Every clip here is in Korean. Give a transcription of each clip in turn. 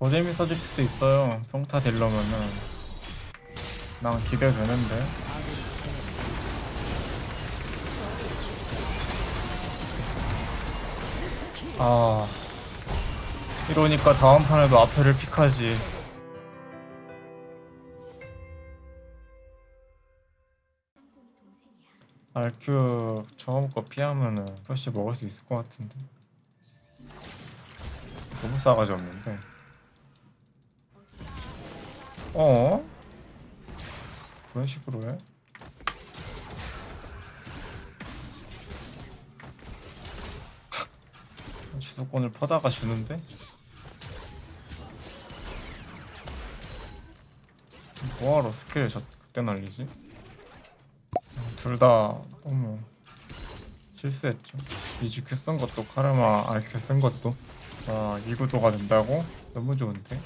더 재밌어질 수도 있어요. 평타 딜러면은 난 기대되는데. 아 이러니까 다음 판에도 앞에를 픽하지. RQ 처음 거 피하면은 프러시 먹을 수 있을 것 같은데 너무 싸가지 없는데 어? 그런 식으로 해? 주도권을 퍼다가 주는데? 뭐하러 스킬 저 그때 날리지? 둘 다 너무 실수했죠. 이주큐 쓴 것도 카르마 알큐 쓴 것도 와 이구도가 된다고? 너무 좋은데?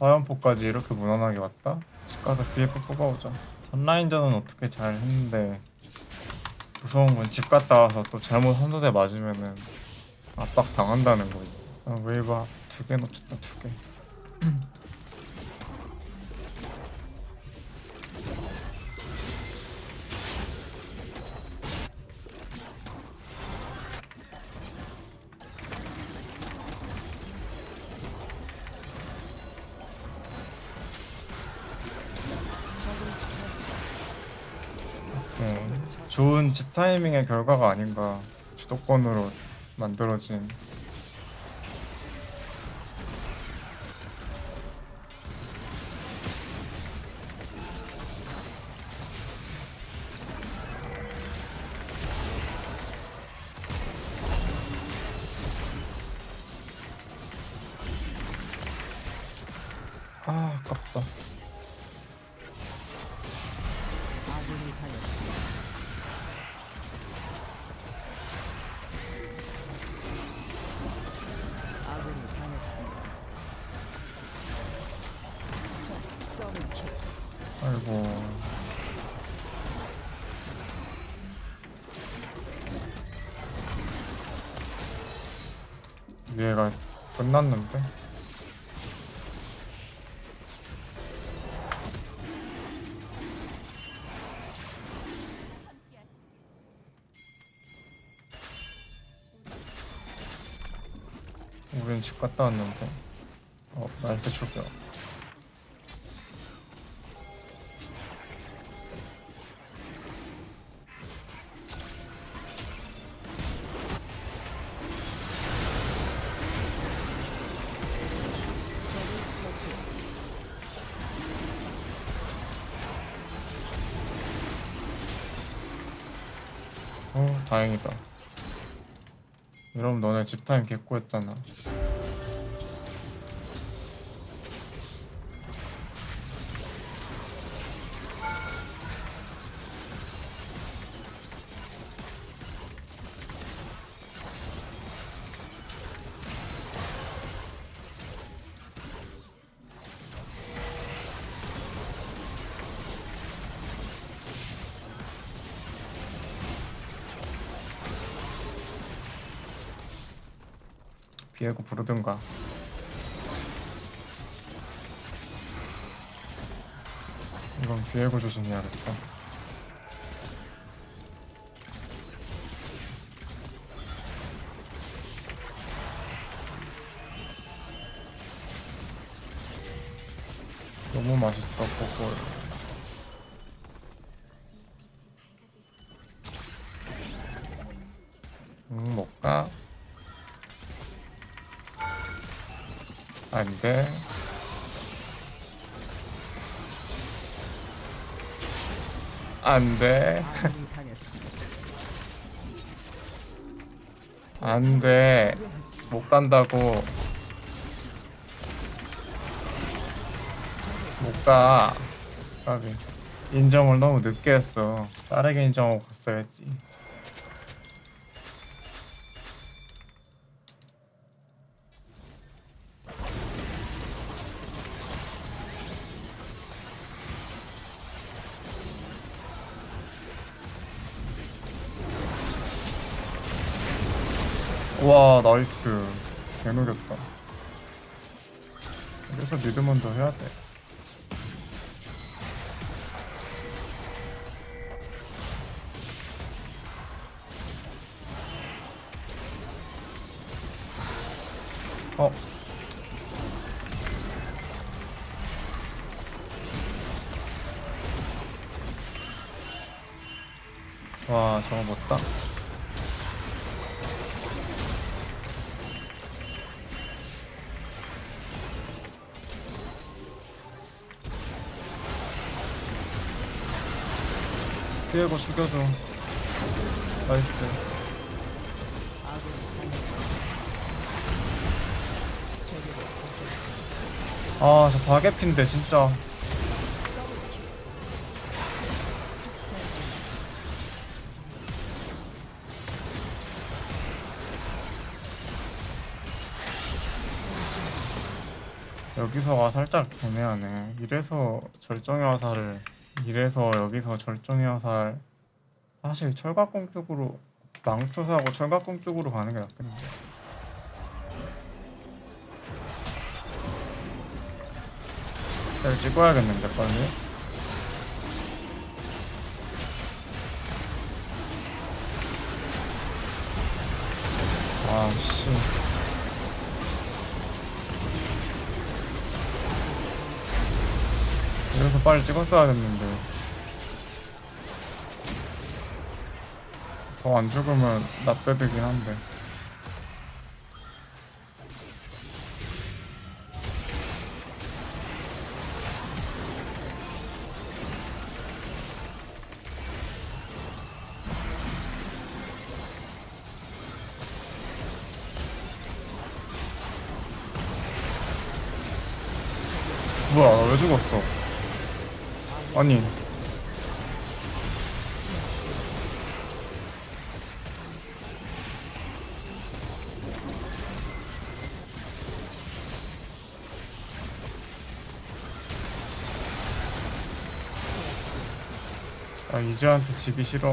화염포까지 이렇게 무난하게 왔다? 집 가서 BF 뽑아오자. 선라인전은 어떻게 잘 했는데 무서운 건 집 갔다 와서 또 잘못 한도대 맞으면은 압박 당한다는 거지. 아, 웨이브 두 개 놓쳤다 두 개. 네, 좋은 집 타이밍의 결과가 아닌가 주도권으로 만들어진 위에가 끝났는데? 우린 집 갔다 왔는데. 어 나이스 초기 이러면 너네 집타임 개꼬였잖아 비에고 부르든가. 이건 비에고 조심해야겠다. 너무 맛있다 그걸 안돼. 안돼. 못 간다고. 못가. 인정을 너무 늦게 했어. 빠르게 인정하고 갔어야지 와 나이스 개노겼다 그래서 미드먼도 해야 돼. 피해고 죽여줘. 나이스. 아군이 당했습니다. 적에게 공격했습니다. 아, 저 4개핀데 진짜. 중 여기서가 살짝 애매하네. 이래서 절정의 화살을 이래서 여기서 절정의 화살 사실 철갑공 쪽으로 망토사하고 철갑공 쪽으로 가는 게 낫겠네. 잘 찍어야겠는데 빨리. 아씨. 여기서 빨리 찍었어야겠는데. 더 안 죽으면 나빼드긴 한데 아니. 아 이제한테 지기 싫어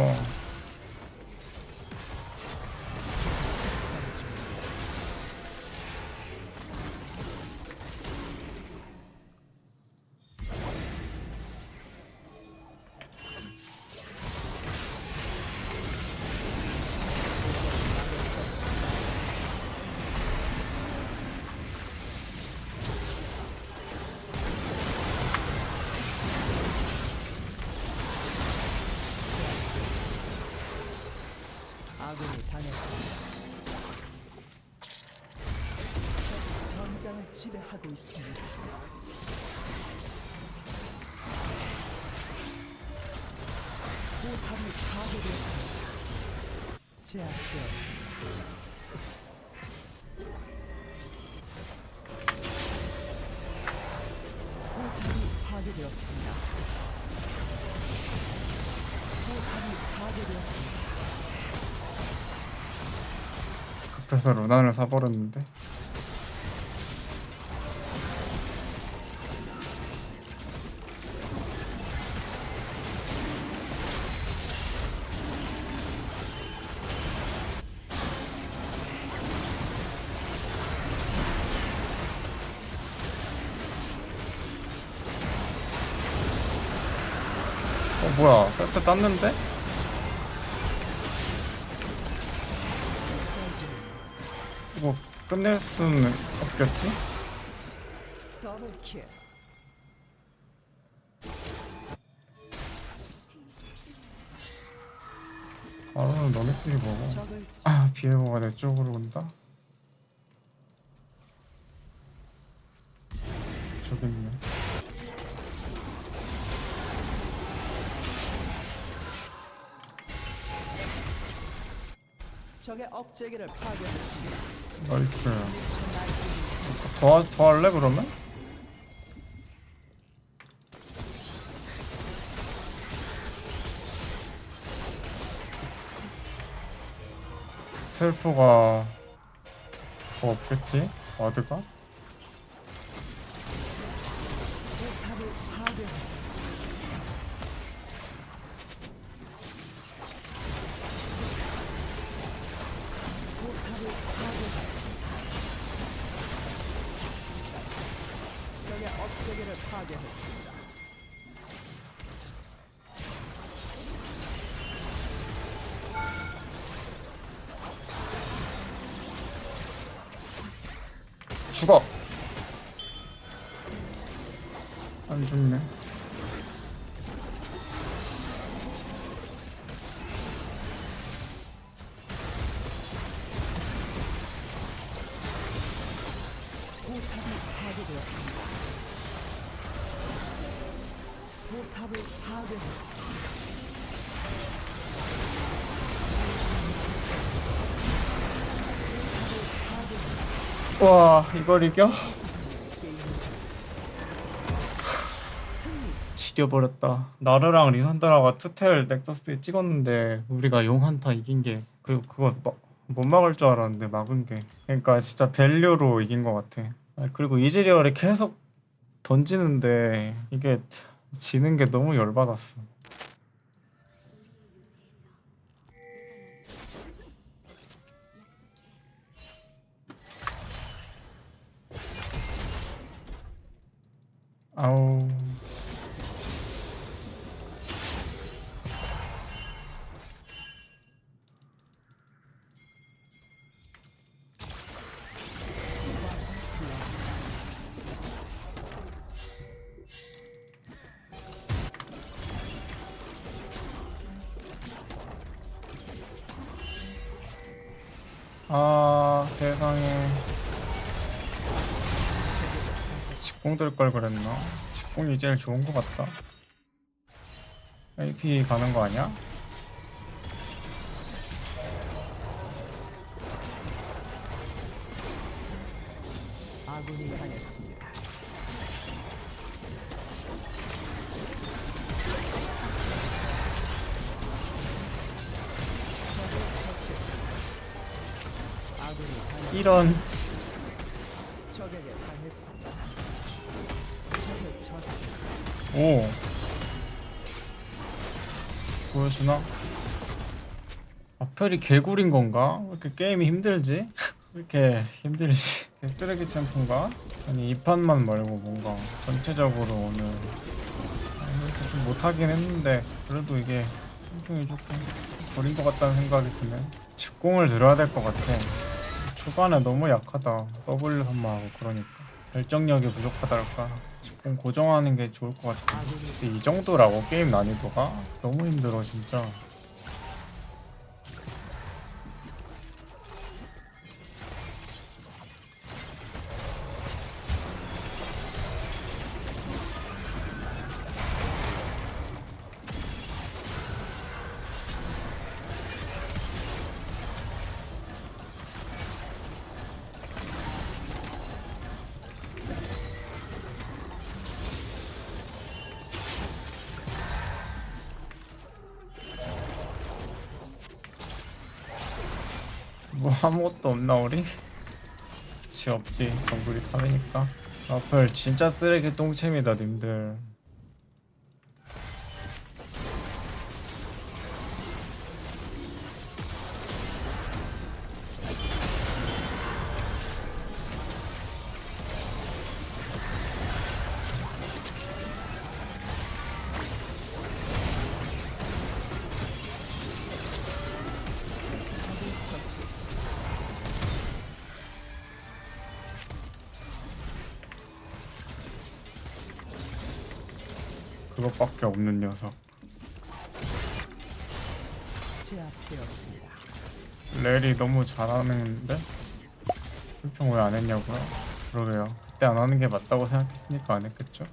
포탑이 파괴되었습니다. 제압되었습니다. 포탑이 파괴되었습니다. 포탑이 파괴되었습니다. 급해서 루난을 사버렸는데 세트 땄는데? 이거 끝낼 수는 없겠지? 바로는 너네끼리 먹어 아 비에고가 내 쪽으로 온다? 저기 있네 적의 억제기를 파괴했습니다. 나이스 더, 더 할래 그러면? 텔포가 더 없겠지? 와드가? 파괴되었습니다. 포탑을 파괴했습니다. 와 이걸 이겨? 지려버렸다. 나르랑 리산드라가 투텔 넥서스에 찍었는데 우리가 용 한타 이긴 게 그리고 그거 마, 못 막을 줄 알았는데 막은 게 그러니까 진짜 밸류로 이긴 것 같아. 아, 그리고 이즈리얼이 계속 던지는데 이게 지는 게 너무 열받았어. 아우 직공 들걸 그랬나? 직공이 제일 좋은 것 같다. AP 가는 거 아니야? 아군이 당했습니다. 이런 오 보여주나? 아펠이 개구린 건가? 왜 이렇게 게임이 힘들지? 왜 이렇게 힘들지? 개 쓰레기 챔프인가? 아니 이 판만 말고 뭔가 전체적으로 오늘 아, 이렇게 좀 못하긴 했는데 그래도 이게 챔프이 조금 버린 것 같다는 생각이 드네 직공을 들어야 될 것 같아 초반에 너무 약하다 W 선마하고 그러니까 결정력이 부족하달까 직공 고정하는 게 좋을 것 같아 이 정도라고 게임 난이도가? 너무 힘들어 진짜 아무것도 없나 우리? 그치 없지. 정글이 다르니까. 아플 진짜 쓰레기 똥챔이다 님들 그것밖에 없는 녀석 제압되었습니다. 렐이 너무 잘하는데? 불평 왜 안 했냐고요? 그러게요 그때 안 하는 게 맞다고 생각했으니까 안 했겠죠?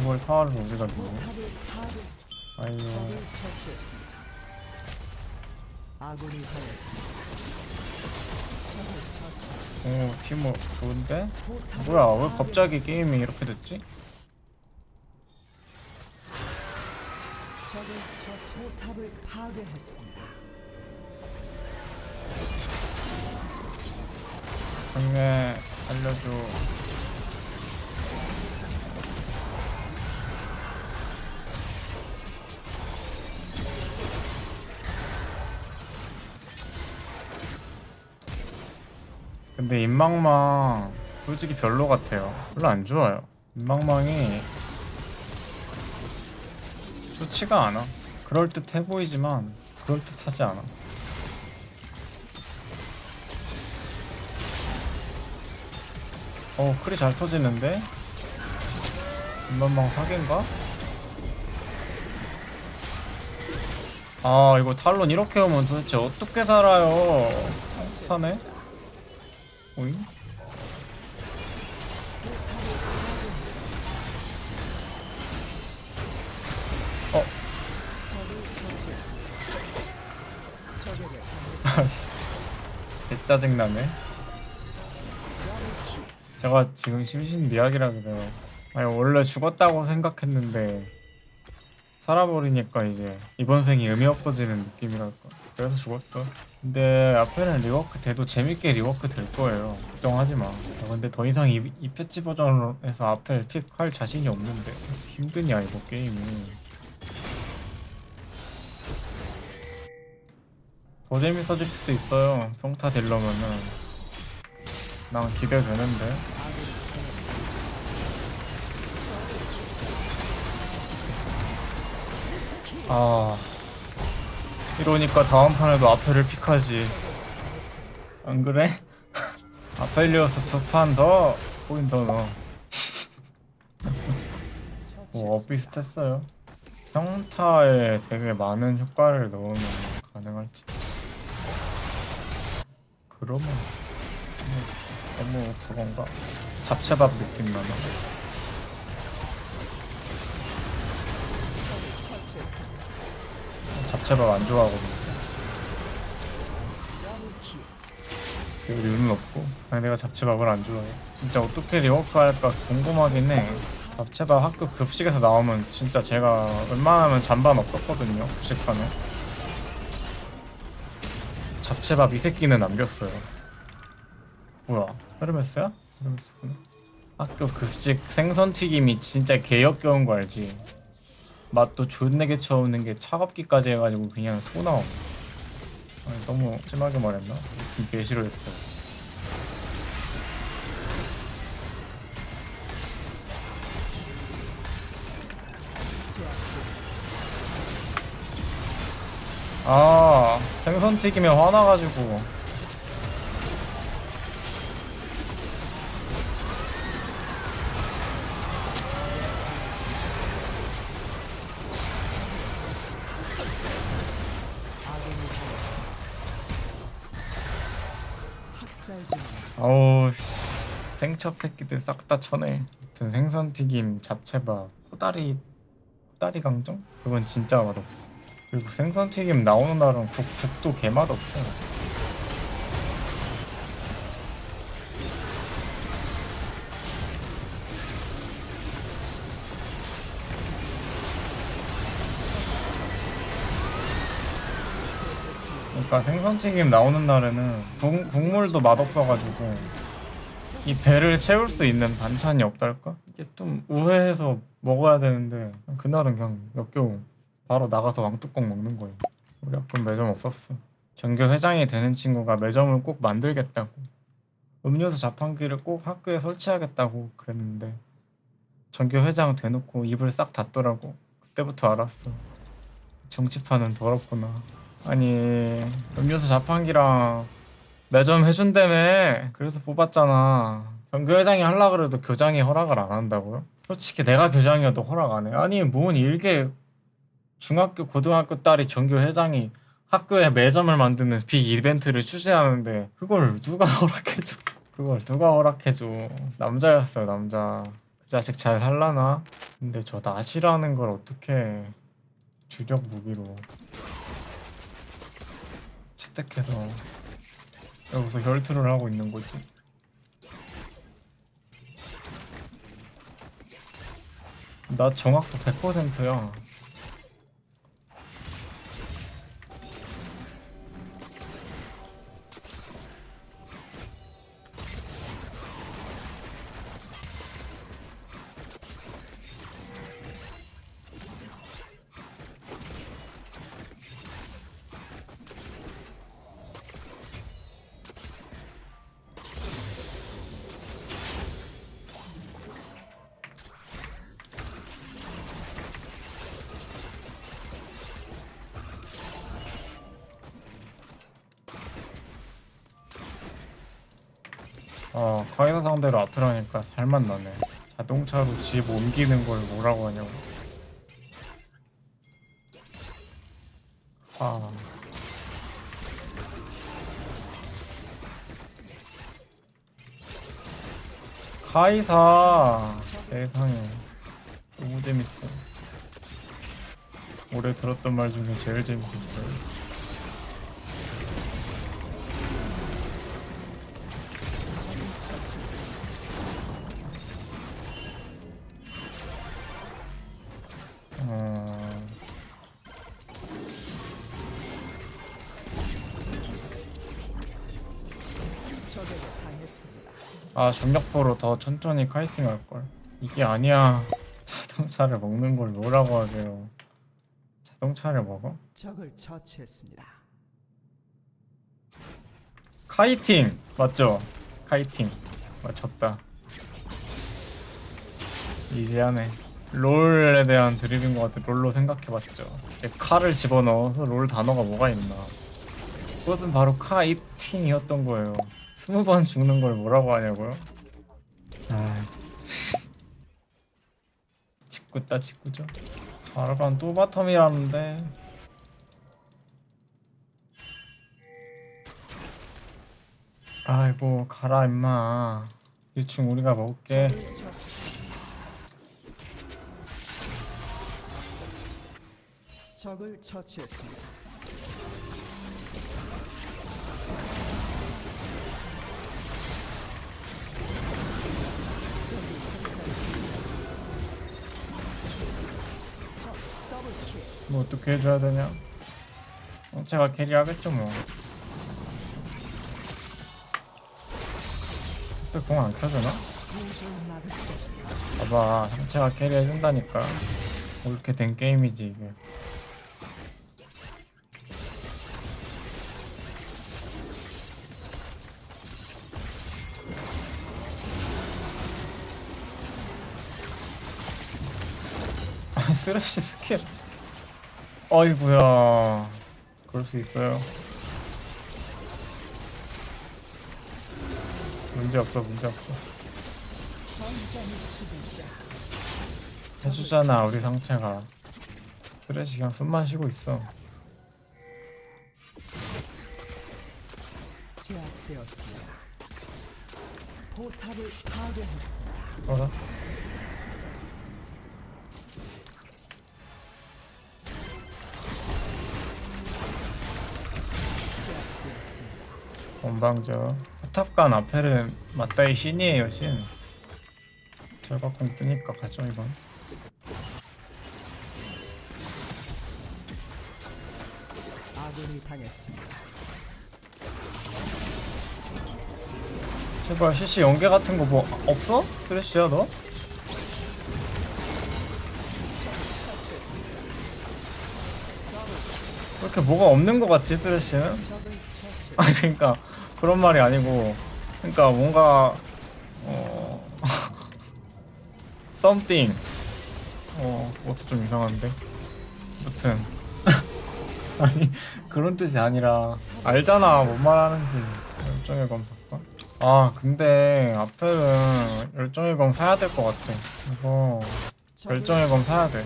이걸 사활을 우리가 누구? 처치했습니다. 아군이 당했습니다. 오 티모 좋은데? 뭐야 왜 갑자기. 게임이 이렇게 됐지? 적을 처치. 포탑을 파괴했습니다. 강매 알려줘 근데 인망망 솔직히 별로 같아요. 별로 안 좋아요. 인망망이 좋지가 않아. 그럴듯 해 보이지만 그럴듯 하지 않아. 어, 크리 잘 터지는데? 인망망 사기인가? 아, 이거 탈론 이렇게 오면 도대체 어떻게 살아요? 사네? 오잉? 어, 아씨. 개 짜증나네. 제가 지금 심신미약이라 그래요. 아니, 원래 죽었다고 생각했는데, 살아버리니까 이제 이번 생이 의미 없어지는 느낌이랄까. 그래서 죽었어. 근데 앞에는 리워크 돼도 재밌게 리워크 될 거예요. 걱정하지 마. 아, 근데 더 이상 이, 이 패치 버전에서 앞에 픽할 자신이 없는데. 힘드냐, 이거 게임이. 더 재밌어질 수도 있어요. 평타 딜러면은. 난 기대되는데. 아. 이러니까 다음 판에도 아펠을 픽하지. 안 그래? 아펠리어스 두 판더더 넣어. 뭐 비슷했어요. 평타에 되게 많은 효과를 넣으면 가능할지. 그러면 너무, 너무 그건가? 잡채밥 느낌 나나? 잡채밥 안 좋아하거든요. 그 이유는 없고 아니 내가 잡채밥을 안 좋아해. 진짜 어떻게 리워크 할까 궁금하긴 해. 잡채밥 학교 급식에서 나오면 진짜 제가 웬만하면 잔반 없었거든요. 급식판에. 잡채밥 이 새끼는 남겼어요. 뭐야? 헤르메스야? 헤르메스구나. 학교 급식 생선 튀김이 진짜 개역겨운 거 알지? 맛도 존내게 쳐오는 게 차갑기까지 해가지고 그냥 토. 아니, 너무 심하게 말했나? 무슨 개 싫어했어. 아 생선 튀김에 화나가지고 생첩 새끼들 싹 다 쳐내. 아무튼 생선 튀김 잡채밥 코다리 코다리 강정? 그건 진짜 맛없어. 그리고 생선 튀김 나오는 날은 국, 국도 개 맛 없어. 그러니까 생선튀김 나오는 날에는 국, 국물도 맛없어가지고 이 배를 채울 수 있는 반찬이 없달까? 이게 좀 우회해서 먹어야 되는데 그날은 그냥 역겨우 바로 나가서 왕뚜껑 먹는 거예요. 우리 학교는 매점 없었어. 전교 회장이 되는 친구가 매점을 꼭 만들겠다고. 음료수 자판기를 꼭 학교에 설치하겠다고 그랬는데 전교 회장 돼놓고 입을 싹 닫더라고. 그때부터 알았어. 정치판은 더럽구나. 아니 음료수 자판기랑 매점 해준다며 그래서 뽑았잖아. 전교 회장이 하려 그래도 교장이 허락을 안 한다고요? 솔직히 내가 교장이어도 허락 안 해. 아니 뭔 일개 중학교 고등학교 딸이 전교 회장이 학교에 매점을 만드는 빅 이벤트를 추진하는데 그걸 누가 허락해줘? 그걸 누가 허락해줘? 남자였어요 남자. 그 자식 잘 살라나? 근데 저 낫이라는 걸 어떻게 주력 무기로 채택해서 여기서 결투를 하고 있는 거지. 나 정확도 100%야. 어 카이사 상대로 아프라니까 살만 나네. 자동차로 집 옮기는 걸 뭐라고 하냐고. 아. 카이사! 세상에. 너무 재밌어. 올해 들었던 말 중에 제일 재밌었어요 아 중력포로 더 천천히 카이팅 할걸. 이게 아니야. 자동차를 먹는 걸 뭐라고 하세요? 자동차를 먹어? 적을 처치했습니다. 카이팅! 맞죠? 카이팅. 맞췄다. 이지하네 롤에 대한 드립인 것 같아. 롤로 생각해봤죠. 칼을 집어넣어서 롤 단어가 뭐가 있나. 그것은 바로 카이팅이었던 거예요. 스무 번 죽는 걸 뭐라고 하냐고요? 아 직구다 직구죠? 바로간 또 바텀이라는데. 아이고 가라 임마. 유충 우리가 먹을게 적을 처치했습니다. 뭐 어떻게 해줘야 되냐 어, 제가 캐리하겠죠 뭐 공안 켜주나? 봐봐 상체가 캐리해준다니까 옳게 된 게임이지 이게 쓰레쉬 스킬 어이구야 그럴 수 있어요 문제 없어 문제 없어 전장의 지배자. 해주잖아 우리 상체가 쓰레쉬 그냥 숨만 쉬고 있어 제압되었습니다. 포탑을 파괴했습니다. 어라? 원방저 포탑간 앞에는 맞다이 신이에요 신 절박공 뜨니까 가죠 이건 아군이 당했습니다. 제발 CC 연계 같은 거 뭐 없어? 쓰레쉬야 너? 왜 이렇게 뭐가 없는 거 같지 쓰레쉬는? 아니 그러니까 그런 말이 아니고 그러니까 뭔가 어 something. 어 그것도 좀 이상한데? 아무튼. 아니 그런 뜻이 아니라 알잖아 뭔 말하는지. 열정의 검 사건? 아 근데 앞에는 열정의 검 사야 될 것 같아. 이거 열정의 검 사야 돼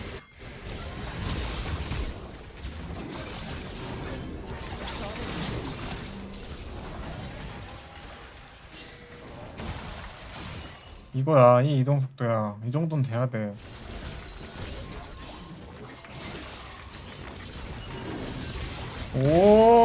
이거야 이 이동 속도야. 이 정도는 돼야 돼. 오,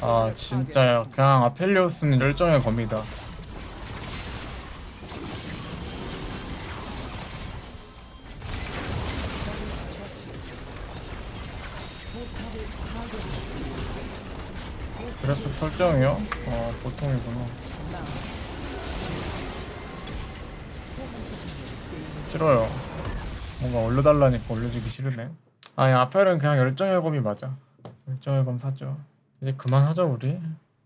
아 진짜야 그냥 아펠리오스는 열정의 파괴했습니다. 그래픽 설정이요? 어 보통이구나. 싫어요. 뭔가 올려달라니까 올려주기 싫으네. 아니 아펠은 그냥 열정의 검이 맞아 열정의 검 사죠. 이제 그만하자 우리.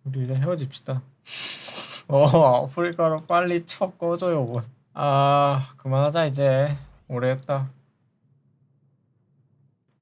우리 이제 헤어집시다. 어 아프리카로 빨리 쳐 꺼져요 뭐. 아 그만하자 이제. 오래 했다